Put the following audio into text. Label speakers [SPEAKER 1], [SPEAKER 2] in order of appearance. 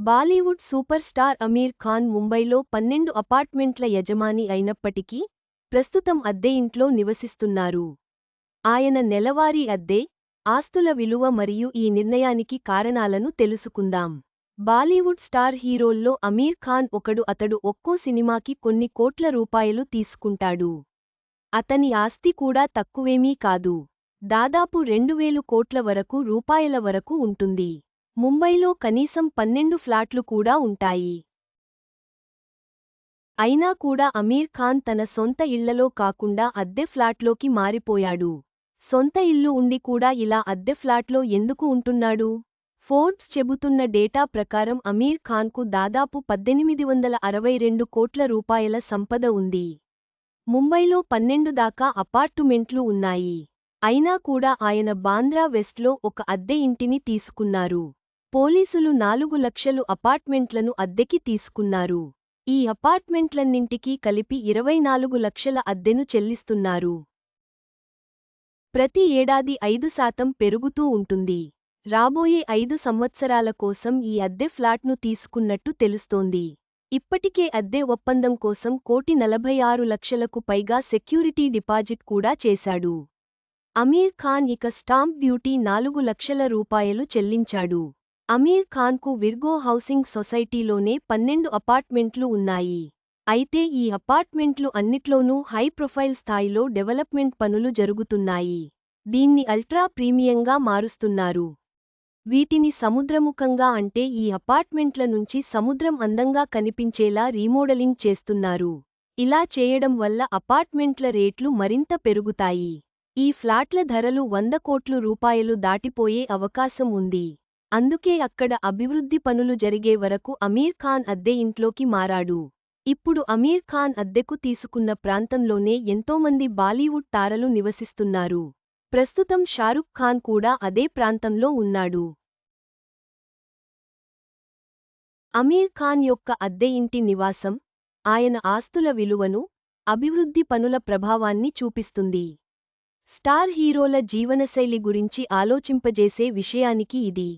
[SPEAKER 1] Bollywood super star Aamir Khan ముంబైలో పన్నెండు అపార్ట్మెంట్ల యజమాని అయినప్పటికీ ప్రస్తుతం అద్దె ఇంట్లో నివసిస్తున్నారు. ఆయన నెలవారీ అద్దె ఆస్తుల విలువ మరియు ఈ నిర్ణయానికి కారణాలను తెలుసుకుందాం. బాలీవుడ్ స్టార్ హీరోల్లో అమీర్ ఖాన్ ఒకడు అతడు ఒక్కో సినిమాకి కొన్ని కోట్ల రూపాయలు తీసుకుంటాడు. అతని ఆస్తి కూడా తక్కువేమీ కాదు. దాదాపు రెండువేలు కోట్ల వరకు రూపాయల వరకు ఉంటుంది. ముంబైలో కనీసం పన్నెండు ఫ్లాట్లు కూడా ఉంటాయి. అయినా కూడా అమీర్ ఖాన్ తన సొంత ఇళ్ళలో కాకుండా అద్దె ఫ్లాట్లోకి మారిపోయాడు. సొంత ఇల్లు ఉండి కూడా ఇలా అద్దె ఫ్లాట్లో ఎందుకు ఉంటున్నాడు? ఫోర్బ్స్ చెబుతున్న డేటా ప్రకారం అమీర్ ఖాన్కు దాదాపు పద్దెనిమిది వందల అరవై రెండు కోట్ల రూపాయల సంపద ఉంది. ముంబైలో పన్నెండు దాకా అపార్టుమెంట్లు ఉన్నాయి. అయినా కూడా ఆయన బాంద్రా వెస్ట్లో ఒక అద్దె ఇంటిని తీసుకున్నారు. పోలీసులు నాలుగు లక్షలు అపార్ట్మెంట్లను అద్దెకి తీసుకున్నారు. ఈ అపార్ట్మెంట్లన్నింటికీ కలిపి ఇరవై నాలుగు లక్షల అద్దెను చెల్లిస్తున్నారు. ప్రతి ఏడాది ఐదు శాతం పెరుగుతూ ఉంటుంది. రాబోయే ఐదు సంవత్సరాల కోసం ఈ అద్దె ఫ్లాట్ను తీసుకున్నట్టు తెలుస్తోంది. ఇప్పటికే అద్దె ఒప్పందం కోసం కోటి నలభై ఆరు లక్షలకు పైగా సెక్యూరిటీ డిపాజిట్ కూడా చేశాడు. అమీర్ ఖాన్ ఇక స్టాంప్ డ్యూటీ నాలుగు లక్షల రూపాయలు చెల్లించాడు. అమీర్ ఖాన్కు విర్గో హౌసింగ్ సొసైటీలోనే పన్నెండు అపార్ట్మెంట్లు ఉన్నాయి. అయితే ఈ అపార్ట్మెంట్లు అన్నిట్లోనూ హై ప్రొఫైల్ స్థాయిలో డెవలప్మెంట్ పనులు జరుగుతున్నాయి. దీన్ని అల్ట్రా ప్రీమియంగా మారుస్తున్నారు. వీటిని సముద్రముఖంగా అంటే ఈ అపార్ట్మెంట్ల నుంచి సముద్రం అందంగా కనిపించేలా రీమోడలింగ్ చేస్తున్నారు. ఇలా చేయడం వల్ల అపార్ట్మెంట్ల రేట్లు మరింత పెరుగుతాయి. ఈ ఫ్లాట్ల ధరలు వంద కోట్లు రూపాయలు దాటిపోయే అవకాశం ఉంది. అందుకే అక్కడ అభివృద్ధి పనులు జరిగే వరకు అమీర్ ఖాన్ అద్దె ఇంట్లోకి మారాడు. ఇప్పుడు అమీర్ ఖాన్ అద్దెకు తీసుకున్న ప్రాంతంలోనే ఎంతోమంది బాలీవుడ్ తారలు నివసిస్తున్నారు. ప్రస్తుతం షారుఖ్ ఖాన్ కూడా అదే ప్రాంతంలో ఉన్నాడు. అమీర్ ఖాన్ యొక్క అద్దె ఇంటి నివాసం ఆయన ఆస్తుల విలువను అభివృద్ధి పనుల ప్రభావాన్ని చూపిస్తుంది. స్టార్ హీరోల జీవనశైలి గురించి ఆలోచింపజేసే విషయానికి ఇది.